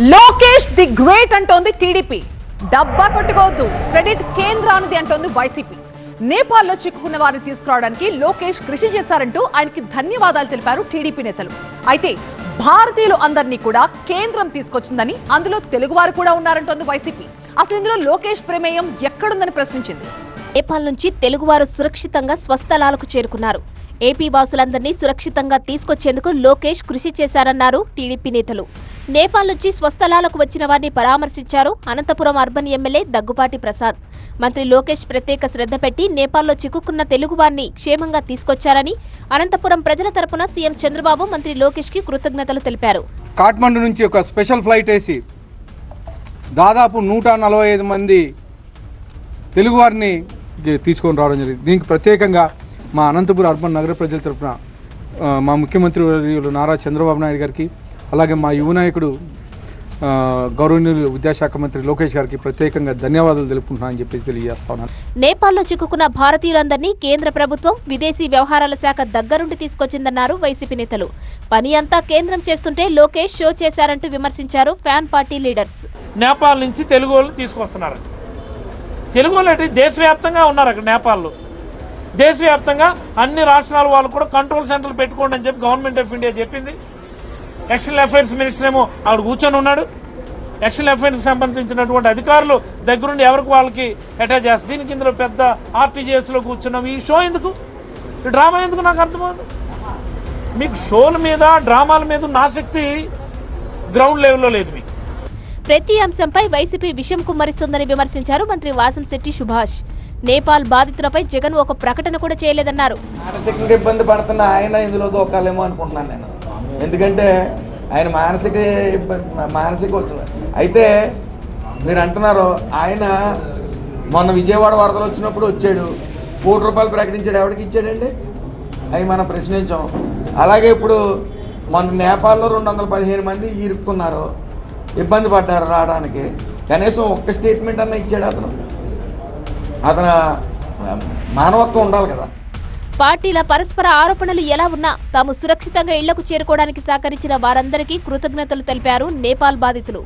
Lokesh the great అంటోంది TDP. డబ్బా కొట్టుకోవద్దు. క్రెడిట్ కేంద్రానిది అంటోంది వైసీపీ. నేపాల్లో చిక్కుకున్న వారిని తీసుకురావడానికి లోకేష్ కృషి చేశారంటూ ఆయనకి ధన్యవాదాలు తెలిపారు టీడీపీ నేతలు. అయితే భారతీయులు అందరినీ కూడా కేంద్రం తీసుకొచ్చిందని అందులో తెలుగువారు కూడా ఉన్నారంటోంది వైసీపీ. అసలు ఇందులో లోకేష్ ప్రమేయం ఎక్కడుందని ప్రశ్నించింది. నేపాల్ నుంచి తెలుగువారు సురక్షితంగా స్వస్థలాలకు చేరుకున్నారు. ఏపీ వాసులందరినీ సురక్షితంగా తీసుకొచ్చేందుకు లోకేష్ కృషి చేశారన్నారు టీడీపీ నేతలు. నేపాల్ నుంచి స్వస్థలాలకు వచ్చిన వారిని పరామర్శించారు అనంతపురం అర్బన్ ఎమ్మెల్యే దగ్గుపాటి ప్రసాద్. మంత్రి లోకేష్ ప్రత్యేక శ్రద్ధ పెట్టి నేపాల్లో చిక్కుకున్న తెలుగు వారిని క్షేమంగా తీసుకొచ్చారని అనంతపురం ప్రజల తరపున సీఎం చంద్రబాబు మంత్రి లోకేష్కి కృతజ్ఞతలు తెలిపారు. కాఠ్మండు నుంచి ఒక స్పెషల్ ఫ్లైట్ వేసి దాదాపు నూట నలభై ఐదు మంది తెలుగువారిని తీసుకొని రావడం జరిగింది. దీనికి ప్రత్యేకంగా మా అనంతపురం అర్బన్ నగర ప్రజల తరపున ఆ, మా ముఖ్యమంత్రి వర్యులు నారా చంద్రబాబు నాయుడు గారికి అలాగే మా యువ నాయకుడు గౌరవనీయులు విద్యాశాఖ మంత్రి లోకేష్ గారికి ప్రత్యేకంగా ధన్యవాదాలు తెలుపుకుంటున్నానని చెప్పేసి తెలియజేస్తా ఉన్నాను. నేపాల్లో చిక్కుకున్న భారతీయులందరినీ కేంద్ర ప్రభుత్వం విదేశీ వ్యవహారాల శాఖ దగ్గరుండి తీసుకొచ్చిందన్నారు వైసీపీ నేతలు. పని అంతా కేంద్రం చేస్తుంటే లోకేష్ షో చేశారంటూ విమర్శించారు ఫ్యాన్ పార్టీ లీడర్స్. నేపాల్ నుంచి తెలుగు వాళ్ళు తీసుకొస్తున్నారు తెలుగు వాళ్ళు అంటే దేశవ్యాప్తంగా ఉన్నారు అక్కడ నేపాల్లో. దేశవ్యాప్తంగా అన్ని రాష్ట్రాల వాళ్ళు కూడా కంట్రోల్ సెంటర్లు పెట్టుకోండి అని చెప్పి గవర్నమెంట్ ఆఫ్ ఇండియా చెప్పింది. ఎక్స్టర్నల్ అఫైర్స్ మినిస్టర్ ఏమో ఆవిడ కూర్చొని ఉన్నాడు. ఎక్స్టర్నల్ అఫైర్స్ సంబంధించినటువంటి అధికారులు దగ్గరుండి ఎవరికి వాళ్ళకి అటాచ్ చేస్తారు దీనికి ఇందులో పెద్ద ఆర్టీజీఎస్లో కూర్చున్నాం. ఈ షో ఎందుకు? ఈ డ్రామా ఎందుకు నాకు అర్థమవుతుంది మీకు షోల మీద డ్రామాల మీద ఉన్న ఆసక్తి గ్రౌండ్ లెవెల్లో లేదు మీకు. ప్రతి అంశంపై వైసీపీ విషయం కుమ్మరిస్తుందని విమర్శించారు మంత్రి వాసంశెట్టి సుభాష్. నేపాల్ బాధితులపై జగన్ ఒక ప్రకటన కూడా చేయలేదన్నారు. మానసికంగా ఇబ్బంది పడుతున్న ఆయన ఇందులో దూకాలేమో అనుకుంటున్నాను నేను. ఎందుకంటే ఆయన మానసిక ఇబ్బంది మానసిక అయితే మీరు అంటున్నారు ఆయన మొన్న విజయవాడ వరదలు వచ్చినప్పుడు వచ్చాడు. కోటి రూపాయలు ప్రకటించాడు. ఎవరికి ఇచ్చాడండి? అవి మనం ప్రశ్నించాం. అలాగే ఇప్పుడు మొన్న నేపాల్లో రెండు వందల పదిహేను మంది ఇరుక్కున్నారు. ఇబ్బంది పడ్డారు రావడానికి. కనీసం ఒక్క స్టేట్మెంట్ అన్న ఇచ్చాడు అతను. అతను మానవత్వం ఉండాలి కదా. పార్టీల పరస్పర ఆరోపణలు ఎలా ఉన్నా తాము సురక్షితంగా ఇళ్ళకు చేరుకోవడానికి సహకరించిన వారందరికీ కృతజ్ఞతలు తెలిపారు నేపాల్ బాధితులు.